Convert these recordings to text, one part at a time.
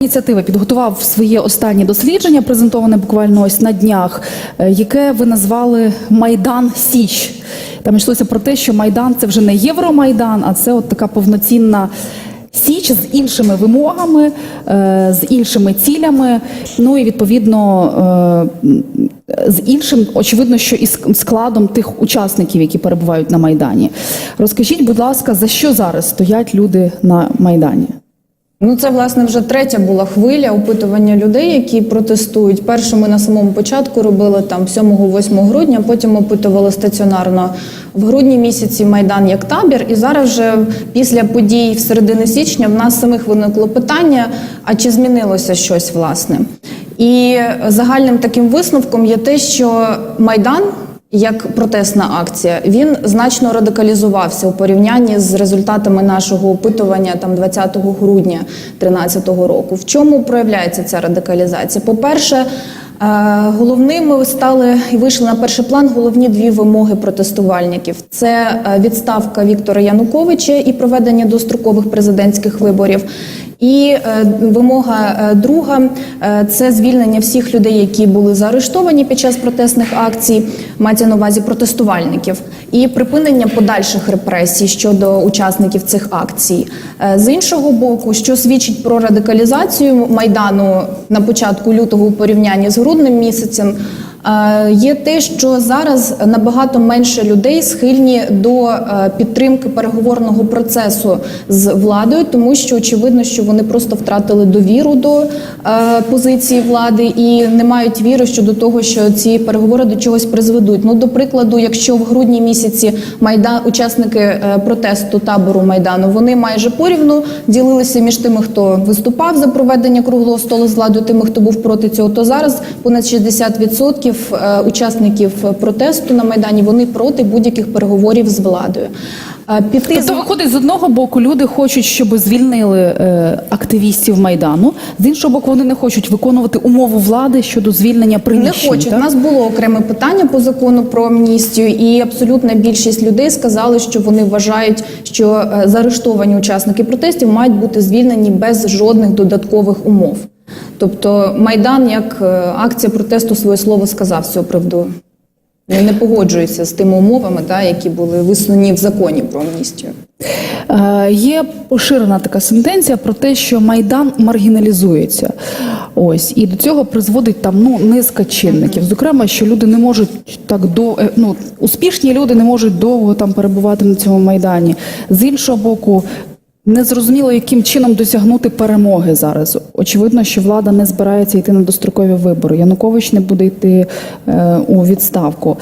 Ініціатива підготував своє останнє дослідження, презентоване буквально ось на днях, е, яке ви назвали Майдан Січ. Там йшлося про те, що Майдан це вже не Євромайдан, а це от така повноцінна січ з іншими вимогами, е, з іншими цілями. Ну і відповідно е, з іншим, очевидно, що і складом тих учасників, які перебувають на Майдані. Розкажіть, будь ласка, за що зараз стоять люди на Майдані? Ну, це власне вже третя була хвиля опитування людей, які протестують. Першу ми на самому початку робили там 7-8 грудня, потім опитували стаціонарно в грудні місяці Майдан як табір. І зараз вже після подій в середині січня в нас самих виникло питання: а чи змінилося щось власне? І загальним таким висновком є те, що Майдан як протестна акція, він значно радикалізувався у порівнянні з результатами нашого опитування там 20 грудня 2013 року. В чому проявляється ця радикалізація? По-перше, е, головними стали і вийшли на перший план головні дві вимоги протестувальників: це е, відставка Віктора Януковича і проведення дострокових президентських виборів. І е, вимога е, друга е, це звільнення всіх людей, які були заарештовані під час протестних акцій, мається на увазі протестувальників, і припинення подальших репресій щодо учасників цих акцій. З іншого боку, що свідчить про радикалізацію майдану на початку лютого у порівнянні з грудним місяцем. Е, Є те, що зараз набагато менше людей схильні до е, підтримки переговорного процесу з владою, тому що очевидно, що вони просто втратили довіру до е, позиції влади і не мають віри щодо того, що ці переговори до чогось призведуть. Ну, до прикладу, якщо в грудні місяці майдан учасники протесту табору майдану вони майже порівну ділилися між тими, хто виступав за проведення круглого столу з владою, тими, хто був проти цього, то зараз понад 60% е, учасників протесту на майдані вони проти будь-яких переговорів з владою. Е, Піти з Тобто виходить з одного боку, люди хочуть, щоб звільнили е, активістів майдану. З іншого боку, вони не хочуть виконувати умову влади щодо звільнення Не приміщень. хочуть. У нас було окреме питання по закону про амністію, і абсолютна більшість людей сказали, що вони вважають, що е, заарештовані учасники протестів мають бути звільнені без жодних додаткових умов. Тобто Майдан, як е, акція протесту, своє слово сказав з цього приводу. Він не погоджується з тими умовами, та, які були висунені в законі про амністію. Е, Є поширена така сентенція про те, що майдан маргіналізується. Ось і до цього призводить там ну низка чинників. Зокрема, що люди не можуть так до е, ну успішні люди не можуть довго там перебувати на цьому майдані. З іншого боку. Незрозуміло, яким чином досягнути перемоги зараз. Очевидно, що влада не збирається йти на дострокові вибори. Янукович не буде йти е, у відставку.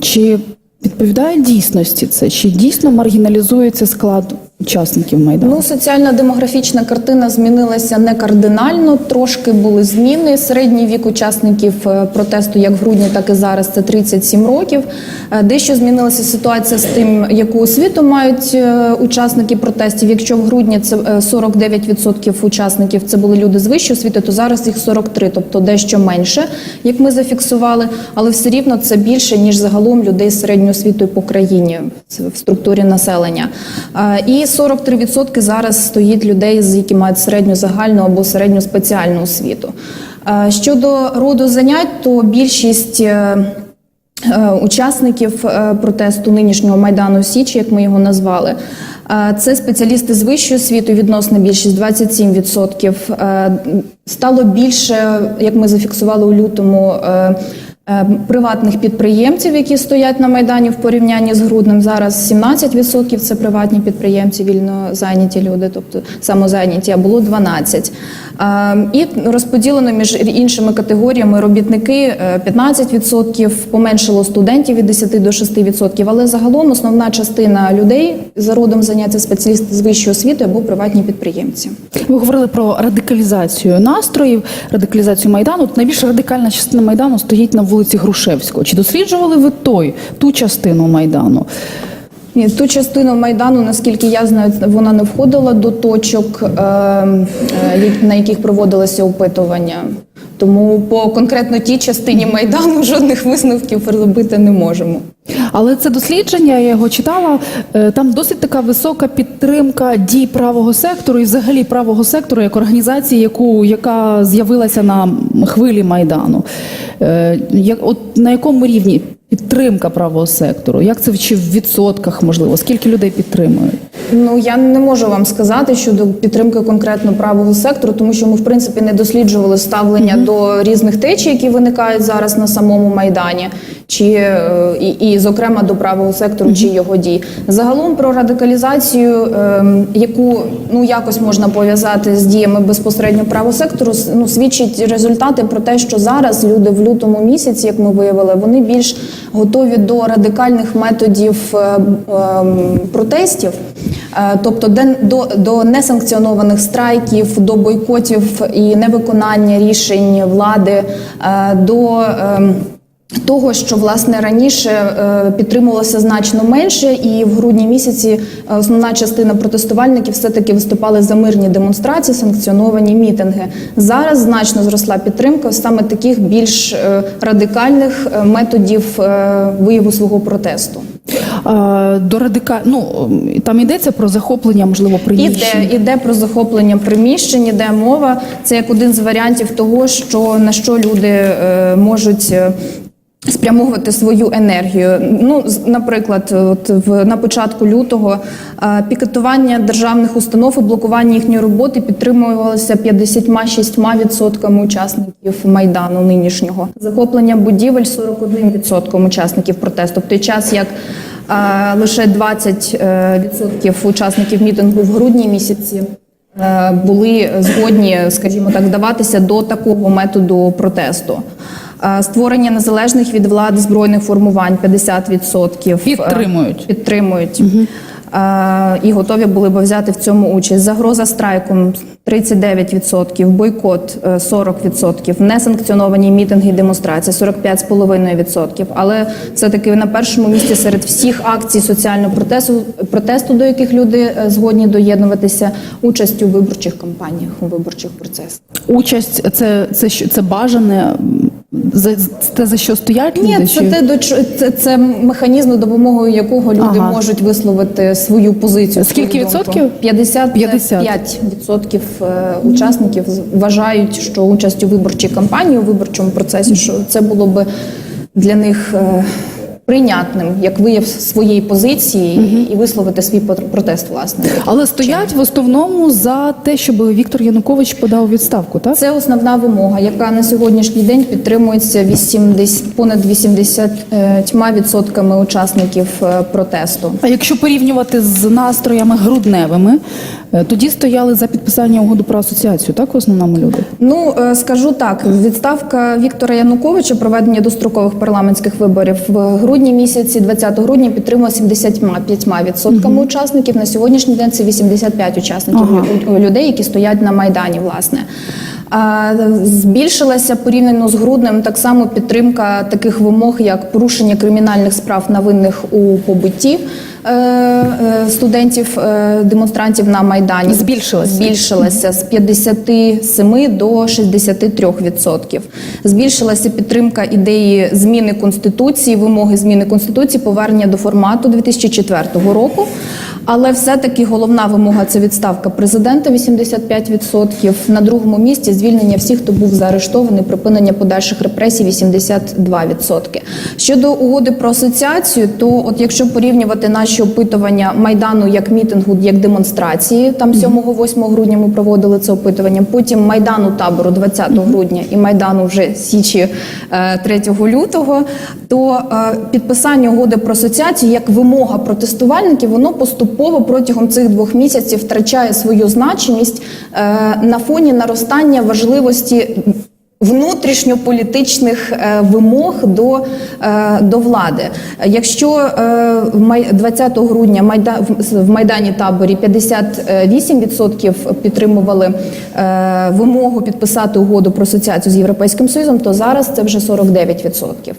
Чи відповідає дійсності це? Чи дійсно маргіналізується склад учасників майдану? Ну, соціальна демографічна картина змінилася не кардинально. Трошки були зміни. Середній вік учасників е, протесту, як в грудні, так і зараз, це 37 років. Е, Дещо змінилася ситуація з тим, яку освіту мають е, учасники протестів. Якщо в грудні це е, 49% учасників це були люди з вищої освіти, то зараз їх 43, тобто дещо менше, як ми зафіксували, але все рівно це більше ніж загалом людей з середньою освітою по країні в структурі населення. І 43% зараз стоїть людей, які мають середню загальну або середню спеціальну освіту. Е, Щодо роду занять, то більшість. е, е, Учасників протесту нинішнього майдану Січі, як ми його назвали, це спеціалісти з вищою освітою, відносна більшість 27%. Е, Стало більше, як ми зафіксували у лютому. Е, е, Приватних підприємців, які стоять на майдані в порівнянні з грудним, зараз 17% це приватні підприємці, вільно зайняті люди, тобто самозайняті, а було 12%. Е, І розподілено між іншими категоріями робітники е, 15%, поменшило студентів від 10 до 6%, але загалом основна частина людей за родом заняття спеціалісти з вищою освітою або приватні підприємці. Ви говорили про радикалізацію настроїв, радикалізацію майдану. Найбільш радикальна частина майдану стоїть на вулиці Грушевського. Чи досліджували ви той ту частину майдану? Ні, ту частину майдану, наскільки я знаю, вона не входила до точок, е, е, на яких проводилося опитування. Тому по конкретно тій частині майдану жодних висновків робити не можемо. Але це дослідження, я його читала. е, Там досить така висока підтримка дій правого сектору і взагалі правого сектору як організації, яку яка з'явилася на хвилі майдану. Е, от на якому рівні підтримка правого сектору? Як це в відсотках можливо? Скільки людей підтримують? Ну я не можу вам сказати щодо підтримки конкретно правого сектору, тому що ми в принципі не досліджували ставлення до різних течій, які виникають зараз на самому майдані, чи е, і, і зокрема до правого сектору, чи його дій. Загалом про радикалізацію, ем, яку ну якось можна пов'язати з діями безпосередньо правого сектору, ну свідчить результати про те, що зараз люди в лютому місяці, як ми виявили, вони більш готові до радикальних методів е, ем, протестів. Е, Тобто до, до несанкціонованих страйків, до бойкотів і невиконання рішень влади, е, до ем, того, що власне раніше е, підтримувалося значно менше, і в грудні місяці основна частина протестувальників все таки виступали за мирні демонстрації, санкціоновані мітинги. Зараз значно зросла підтримка саме таких більш радикальних методів вияву свого протесту. Е, До радика... ну, там йдеться про захоплення, можливо, приміщень. Іде, іде про захоплення приміщень, іде мова. Це як один з варіантів того, що на що люди е, можуть. Е, Спрямовувати свою енергію. Ну, наприклад, от в на початку лютого е, пікетування державних установ і блокування їхньої роботи підтримувалося 56% учасників майдану нинішнього. Захоплення будівель 41% учасників протесту. В той час як е, лише 20% учасників мітингу в грудні місяці е, були згодні, скажімо так, здаватися до такого методу протесту. Е, Створення незалежних від влади збройних формувань 50% Підтримують. Е, підтримують. Е, І готові були б взяти в цьому участь. Загроза страйком 39%, бойкот е, 40%, несанкціоновані мітинги і демонстрації 45,5%. Але все-таки на першому місці серед всіх акцій соціального протесту, протесту, до яких люди е, згодні доєднуватися, участь у виборчих кампаніях, у виборчих процесах. Участь це, це, що- це бажане. За, це за що стоять Ні, люди? це чи- те до це, це механізм, допомогою якого люди Ага. можуть висловити свою позицію. Скільки відсотків? 50, 50. 55 відсотків е, учасників вважають, що участь у виборчій кампанії, у виборчому процесі, що це було би для них е, прийнятним як вияв своєї позиції і висловити свій протест, власне. Але стоять в основному за те, щоб Віктор Янукович подав відставку, так? Це основна вимога, яка на сьогоднішній день підтримується 80, понад 80 відсотками учасників е, протесту. А якщо порівнювати з настроями грудневими, е, тоді стояли за підписання угоди про асоціацію, так в основному люди? Ну е, скажу так: відставка Віктора Януковича, проведення дострокових парламентських виборів в грудні місяці, 20 грудня, підтримує 75% відсотками учасників. На сьогоднішній день це 85 учасників Ага. людей, які стоять на майдані. Власне збільшилася порівняно з груднем так само підтримка таких вимог, як порушення кримінальних справ на винних у побитті. Е, е, Студентів, е, демонстрантів на майдані Збільшилася. збільшилася з 57 до 63 відсотків. Збільшилася підтримка ідеї зміни конституції, вимоги зміни конституції, повернення до формату 2004 року. Але все-таки головна вимога це відставка президента 85%. На другому місці звільнення всіх, хто був заарештований, припинення подальших репресій 82%. Щодо угоди про асоціацію, то от якщо порівнювати наші опитування майдану як мітингу, як демонстрації, там 7-8 грудня ми проводили це опитування. Потім майдану табору 20 грудня і майдану вже січі е, 3 лютого. То е, підписання угоди про асоціацію як вимога протестувальників, воно поступово протягом цих двох місяців втрачає свою значимість е, на фоні наростання важливості внутрішньополітичних е, вимог до, е, до влади. Якщо е, в май- 20 грудня майда, в- Майдані таборі 58% підтримували е, вимогу підписати угоду про асоціацію з Європейським Союзом, то зараз це вже 49%.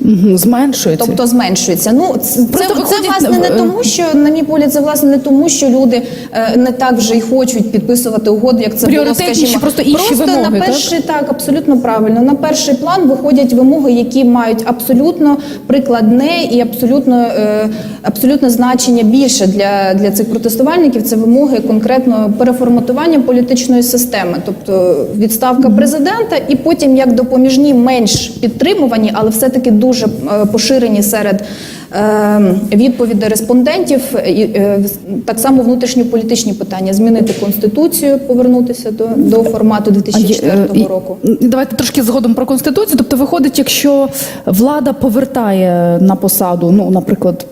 Мгм, Зменшується. Тобто зменшується. Ну це, це, Просто це виходить, власне не е, тому, що на мій погляд, це власне не тому, що люди е, не так вже й хочуть підписувати угоди, як це було, скажімо. просто інші просто вимоги, на так? перший так, абсолютно абсолютно правильно. На перший план виходять вимоги, які мають абсолютно прикладне і абсолютно, е, абсолютно значення більше для, для цих протестувальників. Це вимоги конкретно переформатування політичної системи, тобто відставка президента, і потім як допоміжні менш підтримувані, але все-таки дуже е, поширені серед. Е, Відповіді респондентів е, так само внутрішньополітичні питання змінити конституцію, повернутися до, до формату А є, 2004 е, року. Давайте трошки згодом про конституцію. Тобто, виходить, якщо влада повертає на посаду, ну, наприклад,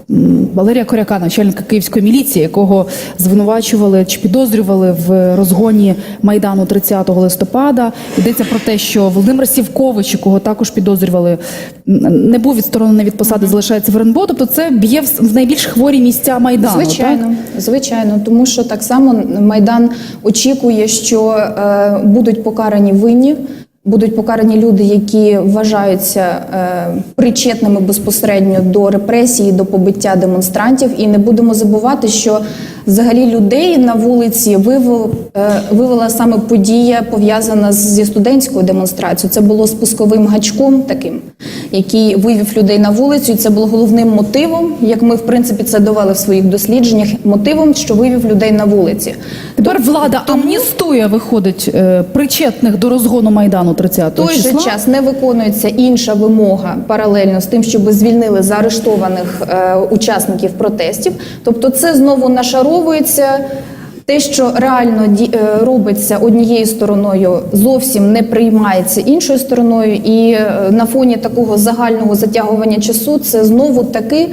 Валерія Коряка, начальника київської міліції, якого звинувачували чи підозрювали в розгоні майдану 30 листопада. Йдеться про те, що Володимир Сівкович, якого також підозрювали, не був відсторонений від посади, залишається в РНБО. Тобто, це б'є в найбільш хворі місця майдану. Так? Звичайно, звичайно, тому що так само майдан очікує, що е, будуть покарані винні. Будуть покарані люди, які вважаються е, причетними безпосередньо до репресії, до побиття демонстрантів. І не будемо забувати, що взагалі людей на вулиці вивел, е, вивела саме подія пов'язана зі студентською демонстрацією. Це було спусковим гачком таким, який вивів людей на вулицю. І це було головним мотивом, як ми в принципі це довели в своїх дослідженнях. Мотивом, що вивів людей на вулиці. Тепер влада амністує, виходить, е, причетних до розгону майдану 30 В той же час не виконується інша вимога паралельно з тим, щоб звільнили заарештованих е, учасників протестів. Тобто, це знову нашаровується. Те, що реально е, робиться однією стороною, зовсім не приймається іншою стороною, і е, на фоні такого загального затягування часу це знову таки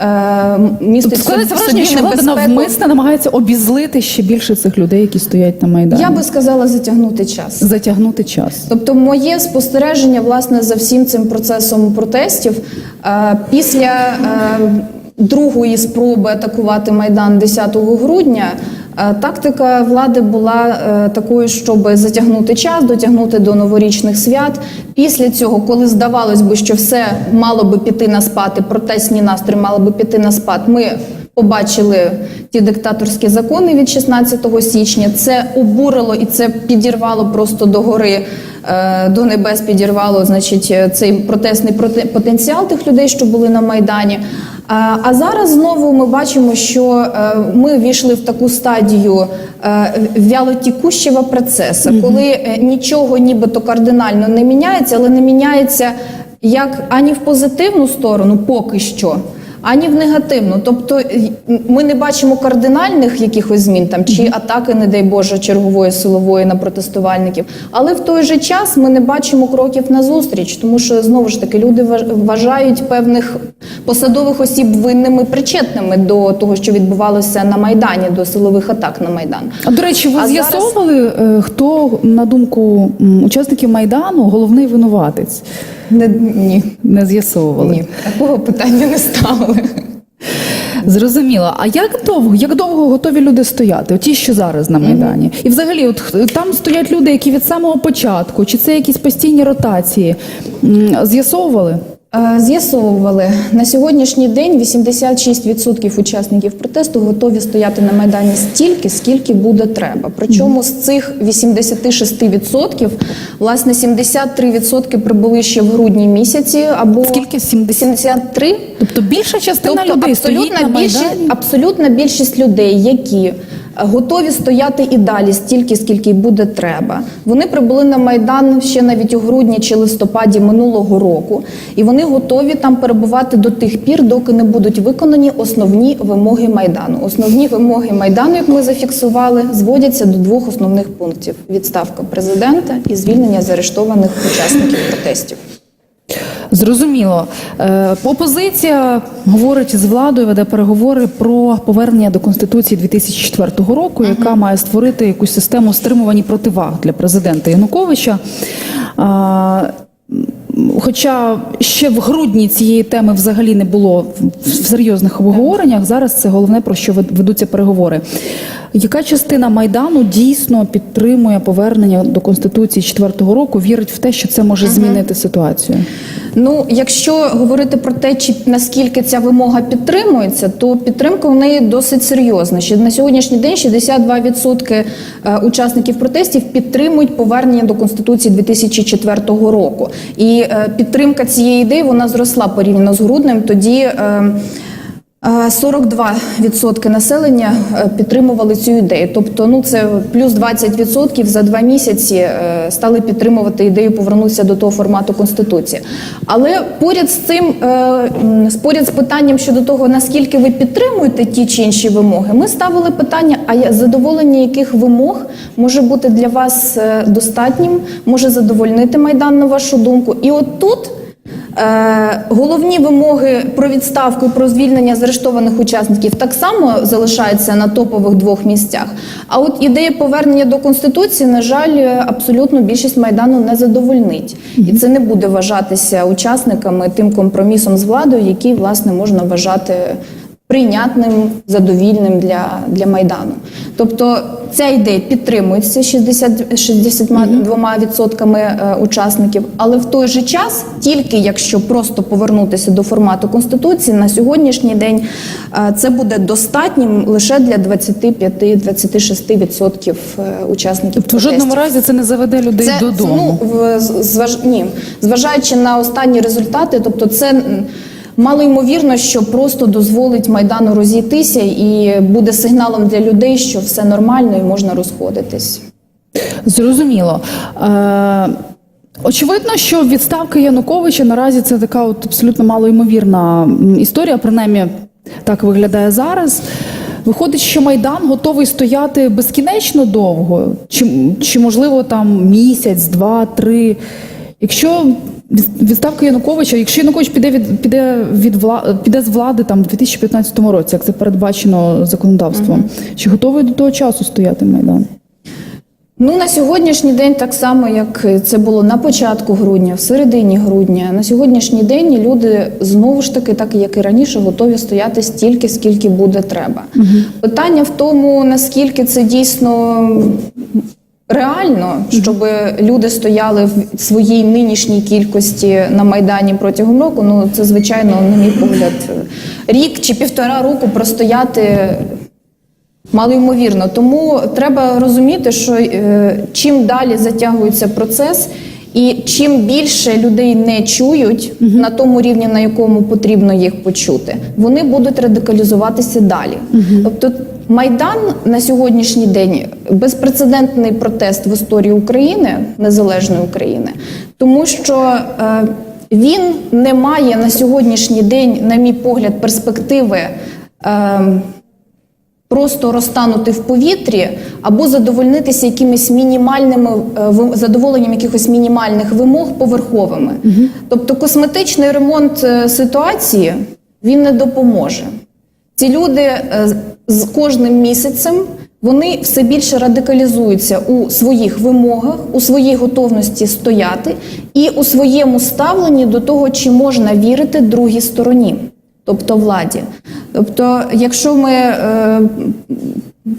е, містить Тобто складається враження, що влада навмисно намагається обізлити ще більше цих людей, які стоять на майдані. Я би сказала затягнути час. затягнути час. Тобто, моє спостереження власне за всім цим процесом протестів е, після е, другої спроби атакувати майдан 10 грудня. е, Тактика влади була е, такою, щоб затягнути час, дотягнути до новорічних свят. Після цього, коли здавалось би, що все мало би піти на спад, і протестні настрої мали би піти на спад, ми побачили ті диктаторські закони від 16 січня. Це обурило і це підірвало просто до гори. е, До небес підірвало, значить, е, цей протестний проте- потенціал тих людей, що були на майдані. А, а зараз знову ми бачимо, що е, ми війшли в таку стадію е, вялотікущого процесу, коли е, нічого нібито кардинально не міняється, але не міняється як ані в позитивну сторону, поки що ані в негативну. Тобто ми не бачимо кардинальних якихось змін там чи атаки, не дай Боже, чергової силової на протестувальників. Але в той же час ми не бачимо кроків назустріч, тому що знову ж таки люди важ- вважають певних посадових осіб винними причетними до того, що відбувалося на майдані, до силових атак на майдан. А до речі, ви А зараз- з'ясовували, е, хто на думку учасників майдану головний винуватець? Не, ні, Не з'ясовували. ні, такого питання не ставили. Зрозуміло. А як довго, як довго готові люди стояти? Ті, що зараз на майдані, і взагалі, от там стоять люди, які від самого початку, чи це якісь постійні ротації? З'ясовували? Е, З'ясовували на сьогоднішній день 86% учасників протесту готові стояти на майдані стільки, скільки буде треба. Причому з цих 86% власне 73% прибули ще в грудні місяці, або Скільки? 70? 73 Тобто більша частина Тобто людей стоїть абсолютна на більшість, майдані? абсолютна більшість людей, які готові стояти і далі стільки, скільки буде треба. Вони прибули на майдан ще навіть у грудні чи листопаді минулого року, і вони готові там перебувати до тих пір, доки не будуть виконані основні вимоги майдану. Основні вимоги майдану, як ми зафіксували, зводяться до двох основних пунктів: відставка президента і звільнення заарештованих учасників протестів. Зрозуміло. Е, Опозиція говорить з владою, веде переговори про повернення до Конституції 2004 року, яка має створити якусь систему стримувань і противаг для президента Януковича. Хоча ще в грудні цієї теми взагалі не було в- серйозних обговореннях, зараз це головне про що вед- ведуться переговори. Яка частина майдану дійсно підтримує повернення до конституції 4-го року, вірить в те, що це може змінити ситуацію? Ну, якщо говорити про те, чи наскільки ця вимога підтримується, то підтримка в неї досить серйозна. Ще на сьогоднішній день 62% е, учасників протестів підтримують повернення до конституції 2004 року. І е, підтримка цієї ідеї вона зросла порівняно з груднем. Тоді е, е, 42% населення е, підтримували цю ідею. Тобто, ну це плюс 20% за два місяці е, стали підтримувати ідею повернутися до того формату конституції. Але поряд з цим, е, поряд з питанням щодо того, наскільки ви підтримуєте ті чи інші вимоги, ми ставили питання: а задоволення яких вимог може бути для вас е, достатнім, може задовольнити майдан на вашу думку? І от тут. Е, Головні вимоги про відставку і про звільнення заарештованих учасників так само залишаються на топових двох місцях. А от ідея повернення до конституції, на жаль, абсолютно більшість майдану не задовольнить, і це не буде вважатися учасниками тим компромісом з владою, який власне можна вважати прийнятним, задовільним для, для майдану. Тобто ця ідея підтримується 60, 62% е, учасників, але в той же час, тільки якщо просто повернутися до формату конституції, на сьогоднішній день е, це буде достатнім лише для 25-26% е, учасників. Тобто в жодному разі це не заведе людей Це, додому. ну, в- зваж, ні, зважаючи на останні результати, тобто це мало ймовірно, що просто дозволить Майдану розійтися і буде сигналом для людей, що все нормально і можна розходитись. Зрозуміло. Е, очевидно, що відставка Януковича наразі це така от абсолютно малоймовірна історія, принаймні так виглядає зараз. Виходить, що Майдан готовий стояти безкінечно довго, чи, чи можливо там місяць, два, три. Якщо відставка Януковича, якщо Янукович піде від піде від вла, піде з влади там у 2015 році, як це передбачено законодавством, чи готовий до того часу стояти Майдан? Ну на сьогоднішній день, так само як це було на початку грудня, в середині грудня, на сьогоднішній день люди знову ж таки, так як і раніше, готові стояти стільки, скільки буде треба. Питання в тому, наскільки це дійсно реально, щоб люди стояли в своїй нинішній кількості на майдані протягом року. Ну це звичайно, на мій погляд, рік чи півтора року простояти Малоймовірно, тому треба розуміти, що е, чим далі затягується процес, і чим більше людей не чують на тому рівні, на якому потрібно їх почути, вони будуть радикалізуватися далі. Тобто, майдан на сьогоднішній день безпрецедентний протест в історії України, незалежної України, тому що е, він не має на сьогоднішній день, на мій погляд, перспективи. Е, просто розтанути в повітрі або задовольнитися якимись мінімальними е, задоволенням якихось мінімальних вимог поверховими. Тобто косметичний ремонт ситуації він не допоможе. Ці люди е, з- кожним місяцем вони все більше радикалізуються у своїх вимогах, у своїй готовності стояти і у своєму ставленні до того, чи можна вірити другій стороні, тобто владі. Тобто, якщо ми е,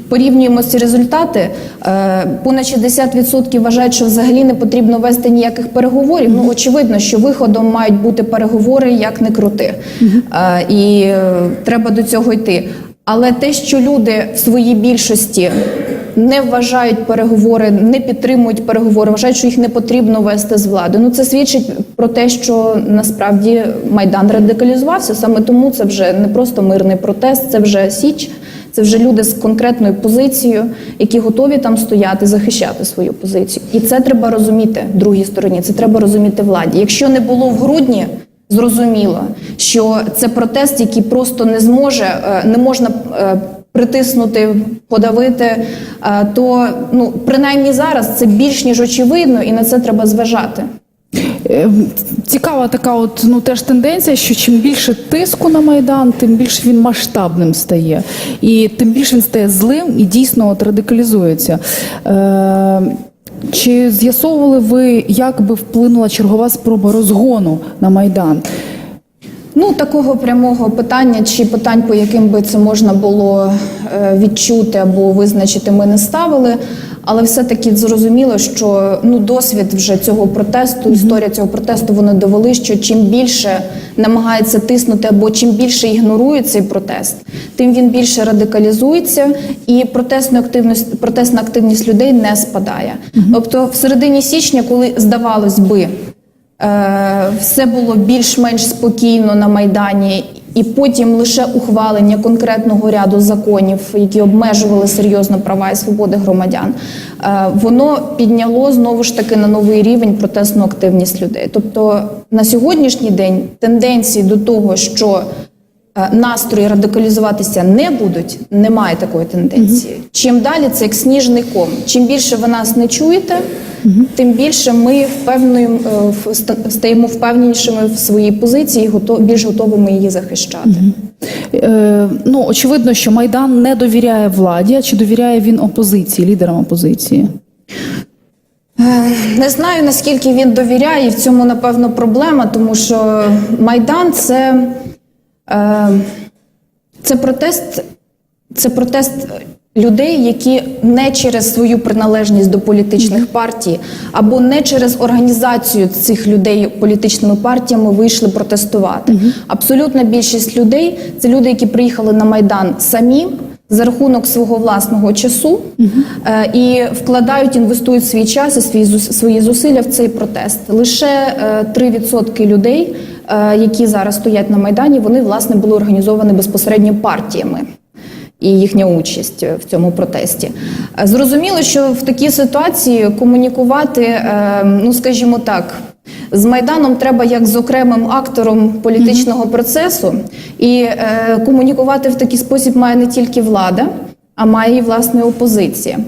порівнюємо ці результати, е, понад 60% вважають, що взагалі не потрібно вести ніяких переговорів. Ну очевидно, що виходом мають бути переговори як не крути, Е, і е, треба до цього йти. Але те, що люди в своїй більшості не вважають переговори, не підтримують переговори, вважають, що їх не потрібно вести з влади. Ну це свідчить про те, що насправді майдан радикалізувався. Саме тому це вже не просто мирний протест, це вже січ, це вже люди з конкретною позицією, які готові там стояти, захищати свою позицію. І це треба розуміти другій стороні. Це треба розуміти владі. Якщо не було в грудні. Зрозуміло, що це протест, який просто не зможе, е, не можна е, притиснути, подавити. е, То ну принаймні зараз це більш ніж очевидно, і на це треба зважати. Е, Цікава така, от ну теж тенденція, що чим більше тиску на майдан, тим більше він масштабним стає, і тим більше він стає злим і дійсно от радикалізується. Е, Чи з'ясовували ви, як би вплинула чергова спроба розгону на Майдан? Ну, такого прямого питання чи питань, по яким би це можна було е, відчути або визначити, ми не ставили. Але все-таки зрозуміло, що ну досвід вже цього протесту, історія цього протесту, вони довели, що чим більше намагається тиснути, або чим більше ігнорує цей протест, тим він більше радикалізується, і протестна активність, протестна активність людей не спадає. Тобто, в середині січня, коли здавалось би. Е, все було більш-менш спокійно на майдані, і потім лише ухвалення конкретного ряду законів, які обмежували серйозно права і свободи громадян, е, воно підняло знову ж таки на новий рівень протестну активність людей. Тобто на сьогоднішній день тенденції до того, що е, настрої радикалізуватися не будуть, немає такої тенденції. Чим далі це як сніжний ком. Чим більше ви нас не чуєте, тим більше ми впевнуємо, е, стаємо впевненішими в своїй позиції, і готов- більш готовими її захищати. Е, ну, очевидно, що Майдан не довіряє владі, а чи довіряє він опозиції, лідерам опозиції? Е, Не знаю наскільки він довіряє, і в цьому напевно проблема, тому що Майдан це, е, це протест, це протест людей, які не через свою приналежність до політичних партій або не через організацію цих людей політичними партіями вийшли протестувати. Абсолютна більшість людей це люди, які приїхали на Майдан самі. За рахунок свого власного часу е, і вкладають, інвестують свій час і свої свої зусилля в цей протест. Лише е, 3% людей, е, які зараз стоять на майдані, вони власне були організовані безпосередньо партіями. І їхня участь в цьому протесті. Зрозуміло, що в такій ситуації комунікувати, е, ну скажімо так, з Майданом треба як з окремим актором політичного процесу, і е, комунікувати в такий спосіб має не тільки влада, а має і власне опозиція.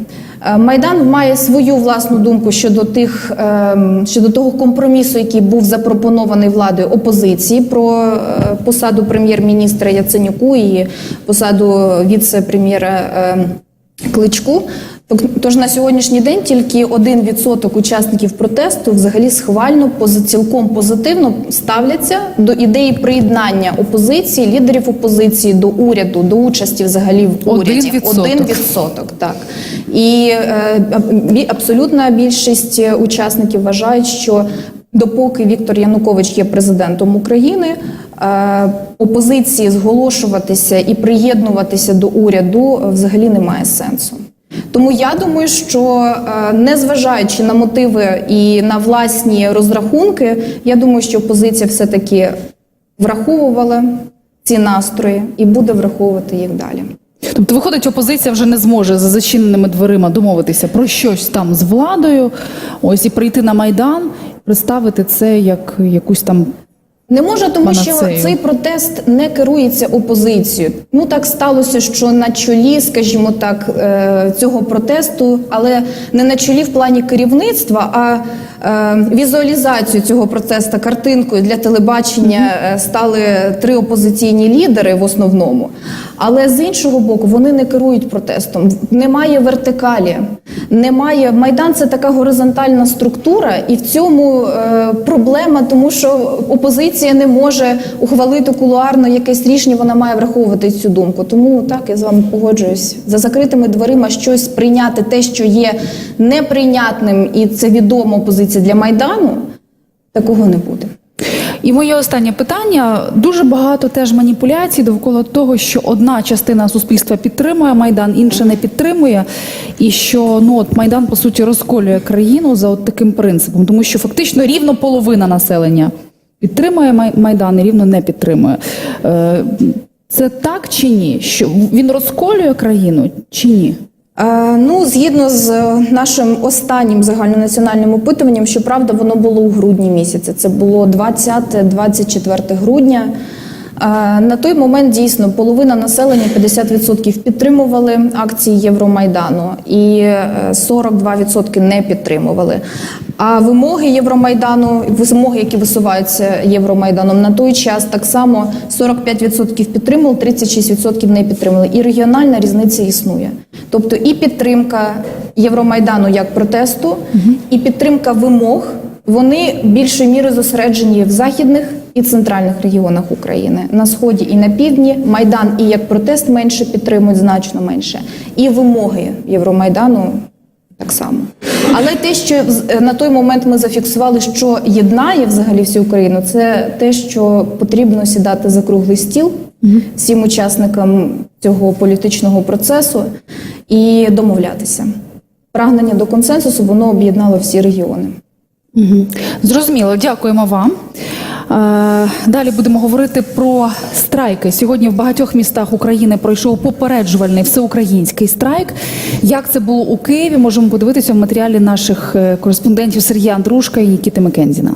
Е, Майдан має свою власну думку щодо тих ем, щодо того компромісу, який був запропонований владою опозиції про е, посаду прем'єр-міністра Яценюку і посаду віце-прем'єра ем, Кличку. Тож на сьогоднішній день тільки 1% учасників протесту взагалі схвально, цілком позитивно ставляться до ідеї приєднання опозиції, лідерів опозиції до уряду, до участі взагалі в Один уряді. відсоток. Один відсоток, так. І е, абсолютна більшість учасників вважають, що допоки Віктор Янукович є президентом України, е, опозиції зголошуватися і приєднуватися до уряду взагалі немає сенсу. Тому я думаю, що е, незважаючи на мотиви і на власні розрахунки, я думаю, що опозиція все-таки враховувала ці настрої і буде враховувати їх далі. Тобто, виходить, опозиція вже не зможе за зачиненими дверима домовитися про щось там з владою, ось і прийти на Майдан, представити це як якусь там Не може, тому що цей протест не керується опозицією. Ну так сталося, що на чолі, скажімо так, е, цього протесту, але не на чолі в плані керівництва, а е, візуалізацію цього протесту картинкою для телебачення е, стали три опозиційні лідери в основному. Але з іншого боку, вони не керують протестом. Немає вертикалі, немає майдан. Це така горизонтальна структура, і в цьому проблема, тому що опозиція не може ухвалити кулуарно якесь рішення. Вона має враховувати цю думку. Тому так я з вами погоджуюсь. За закритими дверима щось прийняти, те, що є неприйнятним, і це відома опозиція для майдану. Такого не буде. І моє останнє питання: дуже багато теж маніпуляцій довкола того, що одна частина суспільства підтримує майдан, інша не підтримує, і що ну от майдан по суті розколює країну за от таким принципом, тому що фактично рівно половина населення підтримує Май- майдан і рівно не підтримує. Е, Це так чи ні? Що він розколює країну чи ні? Е, Ну, згідно з е, нашим останнім загальнонаціональним опитуванням, щоправда, воно було у грудні місяці. Це було 20-24 грудня. Е, На той момент дійсно половина населення 50% підтримували акції Євромайдану, і е, 42% не підтримували. А вимоги Євромайдану, вимоги, які висуваються Євромайданом, на той час так само 45% підтримували, 36% не підтримували. І регіональна різниця існує. Тобто і підтримка Євромайдану як протесту, і підтримка вимог вони більшою мірою зосереджені в західних і центральних регіонах України на сході і на півдні. Майдан і як протест менше підтримують, значно менше, і вимоги Євромайдану так само. Але те, що е, на той момент ми зафіксували, що єднає взагалі всю Україну, це те, що потрібно сідати за круглий стіл всім учасникам цього політичного процесу і домовлятися. Прагнення до консенсусу воно об'єднало всі регіони. Зрозуміло, дякуємо вам. Е, Далі будемо говорити про страйки. Сьогодні в багатьох містах України пройшов попереджувальний всеукраїнський страйк. Як це було у Києві? Можемо подивитися в матеріалі наших е, кореспондентів Сергія Андрушка і Нікіти Мекензіна.